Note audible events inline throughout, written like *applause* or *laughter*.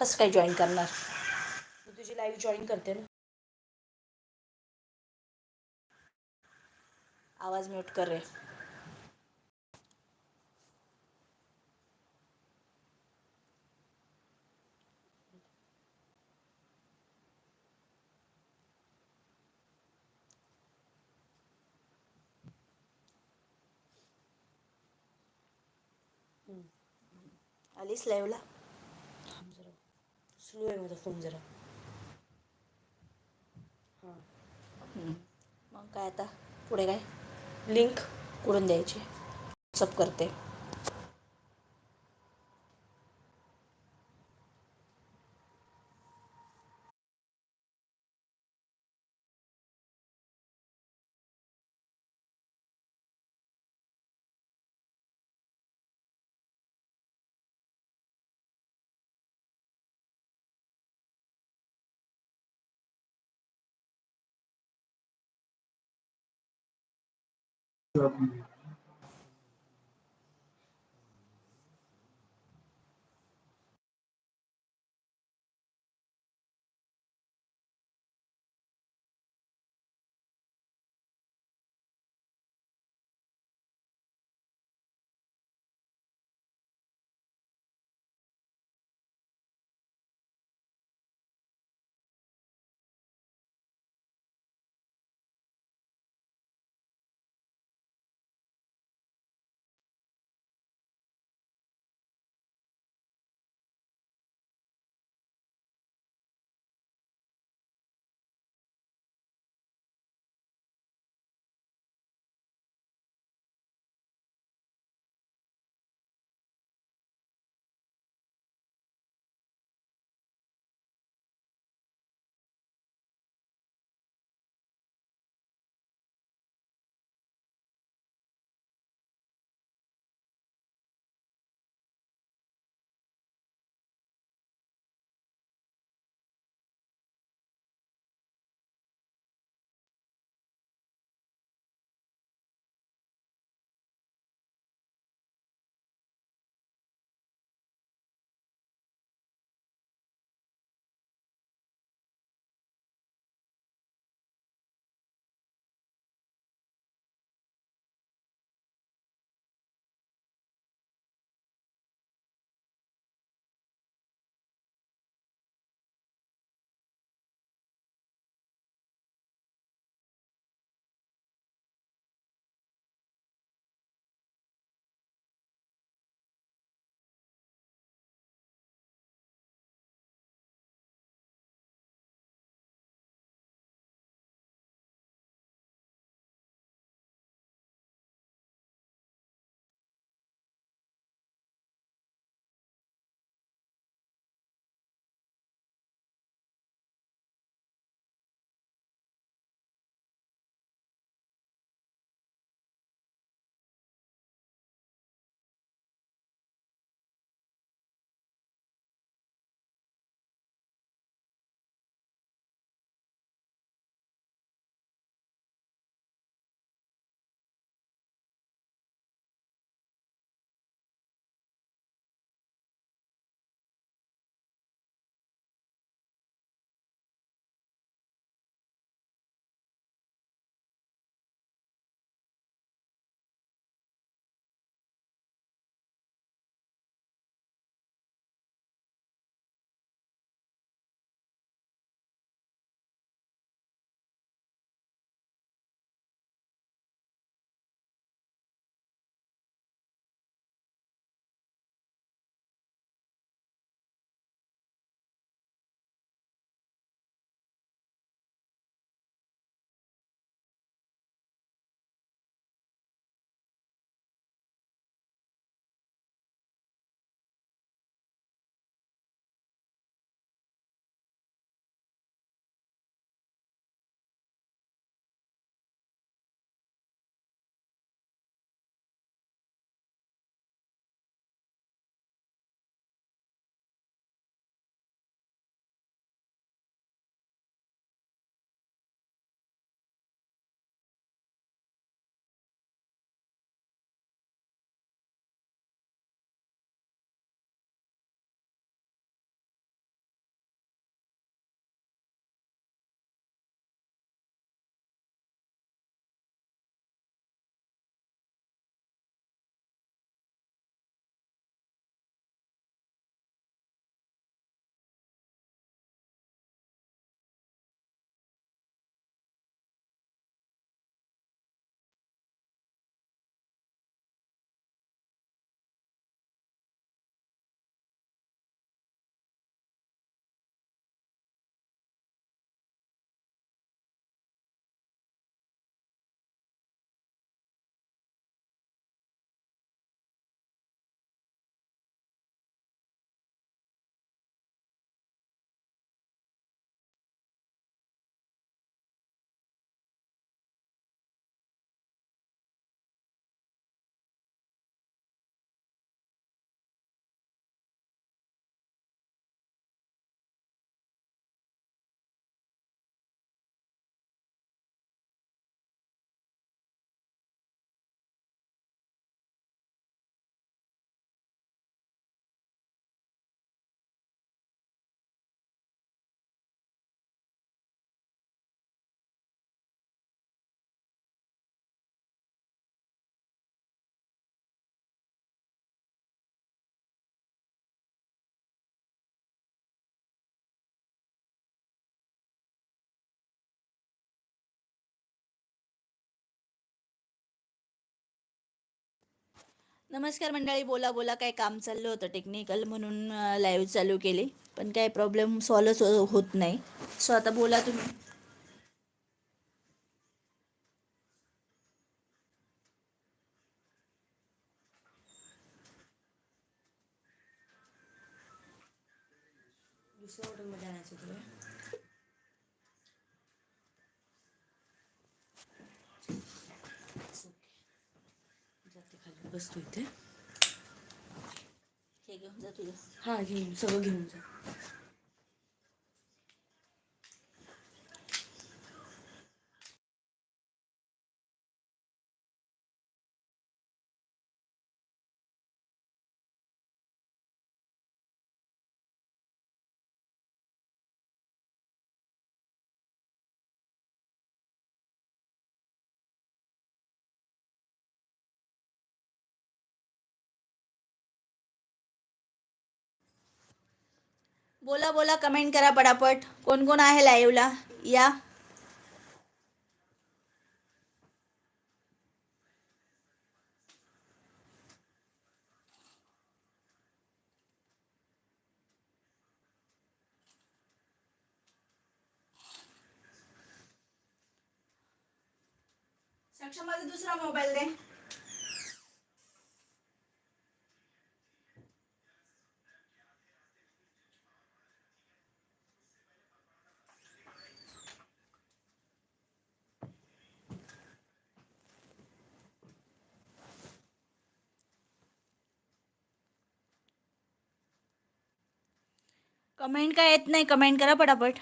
कसं काय जॉईन करणार? मी तुझी लाईव्ह जॉईन करते ना. आवाज म्यूट कर रे. आलीस लाईव्हला स्लो आहे माझा फोन जरा हां मग काय आता? पुढे काय? लिंक कुठून द्यायची. व्हॉट्सअप करते. government um, नमस्कार मंडळी बोला बोला काय काम चाललं होतं टेक्निकल म्हणून लाईव्ह चालू केली. पण काय प्रॉब्लेम सॉल्वच होत नाही. सो आता बोला तुम्ही. दुसऱ्या हॉटेलमध्ये आणायचं तुला बसतो इथे. हे घेऊन जा तुझं. हा घेऊन सगळं घेऊन जा. बोला बोला कमेंट करा पटापट. कोण कोण आहे लाईव्हला या. सक्षम माझा दुसरा मोबाईल दे. कमेंट काय येत नाही कमेंट करा पटापट.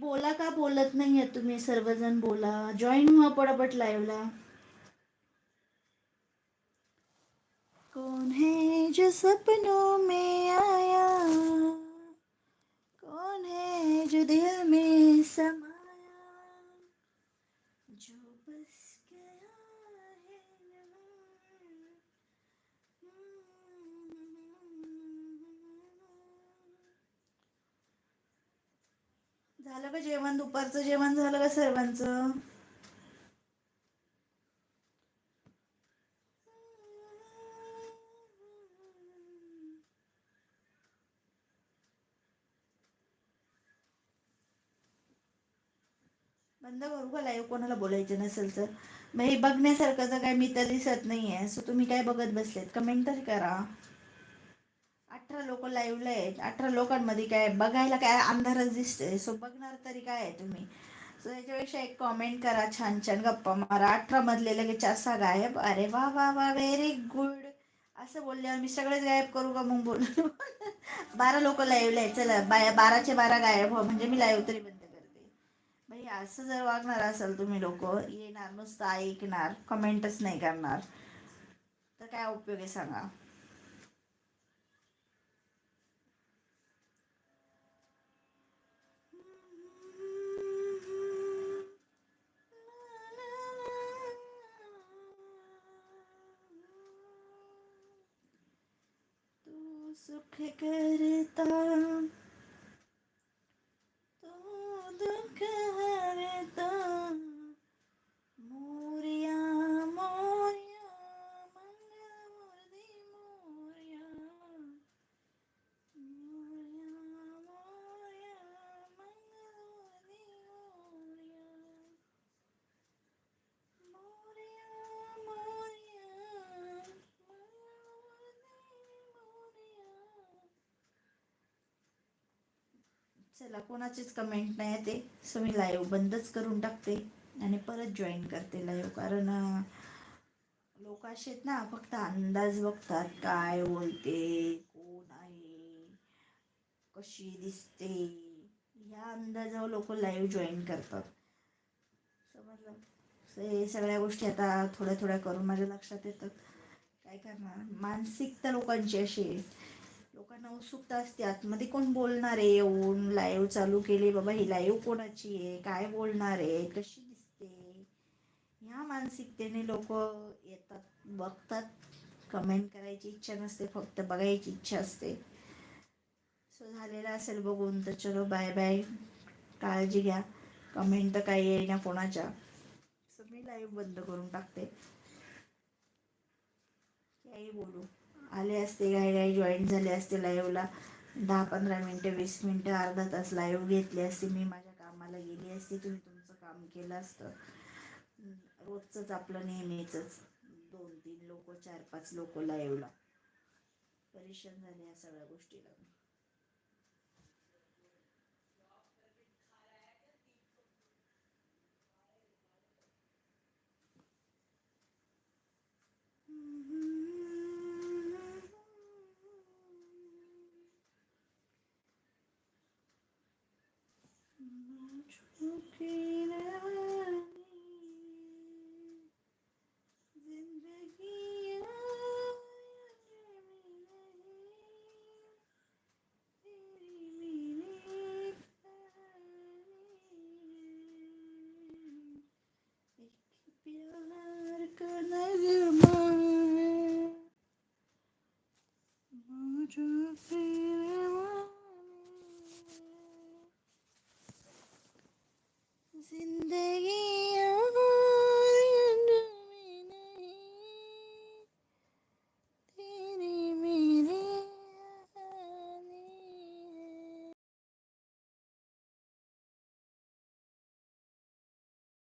बोला का बोलत नाही आहे तुम्ही सर्वजण बोला. जॉईन व्हा पटापट लाईव्हला कौन है जो सपनों में आया? कौन है जो दिल में समाया? जो बस गया झालं का जेवण? दुपारचं जेवण झालं का सर्वांचं? बंद करू का लाईव्ह कोणाला बोलायचं नसेल तर. मग हे बघण्यासारखं काय मी तर दिसत नाही आहे सो तुम्ही काय बघत बसलेत? कमेंट तरी करा. अठरा लोक लाईव्हला आहेत. अठरा लोकांमध्ये काय बघायला काय अंधारच दिसतंय सो बघणार तरी काय आहे तुम्ही? सो याच्यापेक्षा एक कॉमेंट करा छान छान. गप्पा मारा. अठरा मधले लगेच असा गायब. अरे वा वा वा व्हेरी गुड असं बोलल्यावर मी सगळेच गायब करू का मग बोल *laughs* बारा लोक लाईव्हला आहेत. चला बाया बाराचे बारा गायब हो. म्हणजे मी लाईव्ह तरी बंद करते. भाई असं जर वागणार असाल तुम्ही लोक येणार नुसतं ऐकणार कमेंटच नाही करणार. तर काय उपयोग आहे सांगा तू सुख करता। चला कोणाचीच कमेंट नाही येते. सो मी लाईव्ह बंदच करून टाकते आणि परत जॉईन करते लाईव्ह. कारण लोक असे आहेत ना फक्त अंदाज बघतात काय बोलते कोण आहे कशी दिसते. या अंदाजावर लोक लाईव्ह जॉईन करतात. समजलं? हे सगळ्या गोष्टी आता थोड्या थोड्या करून माझ्या लक्षात येतात. काय करणार? मानसिकता लोकांची अशी आहे. लोकांना उत्सुकता असते आतमध्ये कोण बोलणार आहे? येऊन लाईव्ह चालू केली बाबा ही लाईव्ह कोणाची आहे? काय बोलणार आहे? कशी दिसते? ह्या मानसिकतेने लोक येतात बघतात. कमेंट करायची इच्छा नसते फक्त बघायची इच्छा असते. सो झालेलं असेल बघून तर चलो बाय बाय काळजी घ्या. कमेंट तर काही येईना कोणाच्या. सो मी लाईव्ह बंद करून टाकते. काही बोलू. आले असते काही काही जॉईन झाले असते लाईव्हला दहा पंधरा मिनटं वीस मिनटं अर्धा तास लाईव्ह घेतली असते. मी माझ्या कामाला गेली असते. तुम्ही तुमचं काम केलं असतं. रोजचंच आपलं नेहमीचंच. दोन तीन लोक चार पाच लोक लाईव्हला परेशान झाले या सगळ्या गोष्टीला. something.